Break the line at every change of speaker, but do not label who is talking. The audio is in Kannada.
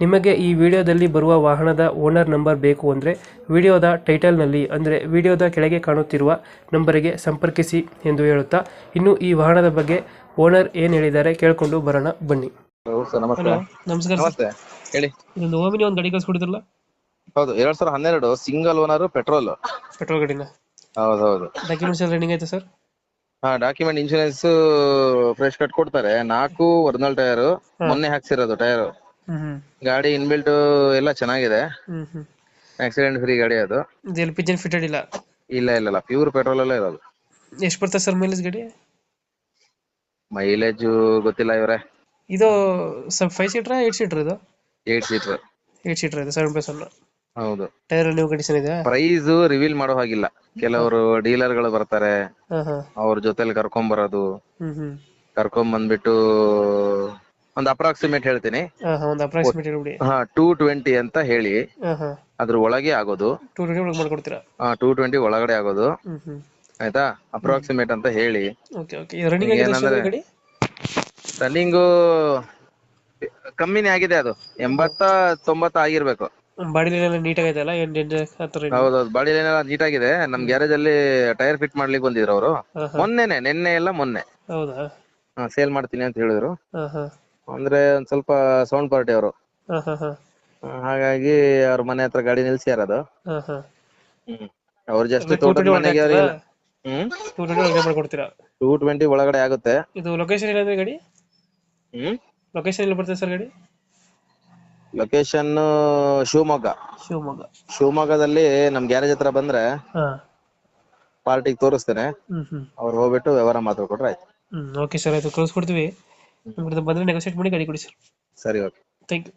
ನಿಮಗೆ ಈ ವಿಡಿಯೋದಲ್ಲಿ ಬರುವ ವಾಹನದ ಓನರ್ ನಂಬರ್ ಬೇಕು ಅಂದರೆ ವಿಡಿಯೋದ ಟೈಟಲ್ನಲ್ಲಿ ಅಂದರೆ ವಿಡಿಯೋದ ಕೆಳಗೆ ಕಾಣುತ್ತಿರುವ ನಂಬರಿಗೆ ಸಂಪರ್ಕಿಸಿ ಎಂದು ಹೇಳುತ್ತಾ ಇನ್ನು ಈ ವಾಹನದ ಬಗ್ಗೆ ಓನರ್ ಏನು ಹೇಳಿದ್ದಾರೆ ಕೇಳಿಕೊಂಡು ಬರೋಣ ಬನ್ನಿ.
ಸರ್ ನಮಸ್ತೆ.
ನಮಸ್ಕಾರ
ನಮಸ್ತೆ ಹೇಳಿ.
ಇದೊಂದು ಓಮಿನಿ ಒಂದು ಗಾಡಿ ಕಳ್ಸ್ಕೊಡಿದ್ರಲ್ಲ
ಹೌದು ಎರಡ್ ಸಾವಿರದ ಹನ್ನೆರಡು ಸಿಂಗಲ್ ಓನರ್ ಪೆಟ್ರೋಲ್
ಪೆಟ್ರೋಲ್ ಗಾಡಿನ?
ಹೌದು ಹೌದು
ಡಾಕ್ಯುಮೆಂಟ್ಸ್ ಎಲ್ಲ ರನ್ನಿಂಗ್ ಆಯ್ತಾ ಸರ್?
ಹಾ ಡಾಕ್ಯುಮೆಂಟ್ ಇನ್ಶೂರೆನ್ಸ್ ಫ್ರೆಶ್ ಕಟ್ ಕೊಡ್ತಾರೆ. ನಾಲ್ಕು ಒರಿಜಿನಲ್ ಟೈರ್ ಮೊನ್ನೆ ಹಾಕ್ಸಿರೋದು ಟೈರ್. ಗಾಡಿ ಇನ್ಬಿಲ್ಟ್ ಎಲ್ಲ ಚೆನ್ನಾಗಿದೆ. ಆಕ್ಸಿಡೆಂಟ್ ಫ್ರೀ ಗಾಡಿ ಅದು.
ಎಲ್ ಪಿ ಜಿನ್ ಫಿಟೆಡ್ ಇಲ್ಲ?
ಇಲ್ಲ ಇಲ್ಲ ಇಲ್ಲ. ಪ್ಯೂರ್ ಪೆಟ್ರೋಲ್ ಅಲ್ಲೇ ಇರೋದು.
ಎಷ್ಟು ಬರ್ತದೆ ಸರ್ ಮೈಲೇಜ್ ಗಾಡಿ?
ಮೈಲೇಜ್ ಗೊತ್ತಿಲ್ಲ ಇವರೇ.
ಇದು ಸ್ವಲ್ಪ ಫೈವ್ ಸೀಟ್ರಾ ಏಟ್ ಸೀಟ್ರ್ ಇದು?
ಏಟ್ ಸೀಟರ್
ಏಟ್ ಸೀಟರ್ ಇದೆ ಸೆವೆನ್ ಪ್ಲಸ್ ಒನ್
ಹೌದು.
ಟೈರ್ ನೀವು ಕಂಡೀಷನ್ ಇದೆ
ಪ್ರೈಸ್ ರಿವೀಲ್ ಮಾಡೋ ಹಾಗಿಲ್ಲ. ಕೆಲವರು ಡೀಲರ್ಗಳು ಬರ್ತಾರೆ ಅವ್ರ ಜೊತೆಲಿ ಕರ್ಕೊಂಡ್ ಬರೋದು. ಕರ್ಕೊಂಡ್ ಬಂದ್ಬಿಟ್ಟು ಒಂದು ಅಪ್ರಾಕ್ಸಿಮೇಟ್ ಹೇಳ್ತೀನಿ.
ಹಾ ಹಾ ಒಂದು ಅಪ್ರಾಕ್ಸಿಮೇಟ್ ಹೇಳ್ಬಿಡಿ.
ಹಾ ಟೂ ಟ್ವೆಂಟಿ ಅಂತ ಹೇಳಿ
ಹಾ ಹಾ
ಅದ್ರ ಒಳಗೆ ಆಗೋದು.
ಟೂ ಟ್ವೆಂಟಿ ಒಳಗೆ ಮಾಡ್ಕೊಡ್ತೀರಾ?
ಟೂ ಟ್ವೆಂಟಿ ಒಳಗಡೆ ಆಗೋದು. ಆಯ್ತಾ? ಅಪ್ರಾಕ್ಸಿಮೇಟ್ ಅಂತ ಹೇಳಿ.
ಆಗಿದೆ
ಏನಂದ್ರೆ- ರನ್ನಿಂಗು ಕಮ್ಮಿನೇ ಆಗಿದೆ ಅದು. ಎಂಬತ್ತ ತೊಂಬತ್ತ ಆಗಿರ್ಬೇಕು. ಹೌದೌದು ಬಾಡಿ ಲೈನ್ ಎಲ್ಲ ನೀಟ್ ಆಗಿದೆ ನಮ್ ಗ್ಯಾರೇಜ್ ಅಲ್ಲಿ ಟೈರ್ ಫಿಟ್ ಮಾಡ್ಲಿಕ್ಕೆ ಬಂದಿದ್ರು ಅವರು.
ಹಾ ಹಾ
ಮೊನ್ನೆನೆ ನಿನ್ನೆ ಎಲ್ಲ ಮೊನ್ನೆ.
ಹೌದಾ?
ಸೇಲ್ ಮಾಡ್ತೀನಿ ಅಂತ ಹೇಳಿದ್ರು.
ಹಾ ಹಾ
ಅಂದ್ರೆ ಒಂದ್ ಸ್ವಲ್ಪ ಸೌಂಡ್ ಪಾರ್ಟಿ ಅವರು.
ಹಾ ಹಾ ಹಾ.
ಹಾಗಾಗಿ ಅವ್ರ ಮನೆ ಹತ್ರ ಗಾಡಿ ನಿಲ್ಸ್ಯಾರ ಅದು
ಹಾ ಹಾ.
ಅವ್ರು
ಅಂದ್ರೆ
ತೋಟದ
220
ಮನೆಗೆ ಅವ್ರಿಗೆ- ಹ್ಮ್.
ಟೂ ಟ್ವೆಂಟಿ ಒಳಗೆ ಮಾಡ್ಕೊಡ್ತೀರಾ?
ಟೂ ಟ್ವೆಂಟಿ ಒಳಗಡೆ ಆಗುತ್ತೆ.
ಇದು ಲೊಕೇಶನ್ ಏನಂದ್ರೆ ಗಾಡಿ?
ಹ್ಮ್.
ಲೊಕೇಶನ್ ಎಲ್ಲಿ ಬರ್ತದೆ ಸರ್ ಗಾಡಿ?
ಲೊಕೇಶನ್ ಶಿವಮೊಗ್ಗ.
ಶಿವಮೊಗ್ಗ.
ಶಿವಮೊಗ್ಗದಲ್ಲಿ ನಮ್ ಗ್ಯಾರೇಜ್ ಹತ್ರ ಬಂದ್ರೆ
ಹಾ.
ಪಾರ್ಟಿಗೆ ತೋರಿಸ್ತೇನೆ.
ಹ್ಮ್ ಹ್ಮ್.
ಅವ್ರು ಹೋಗ್ಬಿಟ್ಟು ವ್ಯವಹಾರ ಮಾತಾಡ್ಕೊಟ್ರೆ ಆಯ್ತು.
ಹ್ಮ್ ಓಕೆ ಸರ್ ಆಯ್ತು. ಕಳ್ಸ್ಕೊಡ್ತೀವಿ. ಬಂದ್ರೆ ನೆಗೋಸಿಯೇಟ್ ಮಾಡಿ ಗಾಡಿ ಕೊಡಿ ಸರ್
ಸರಿ ಓಕೆ
ಥ್ಯಾಂಕ್ ಯು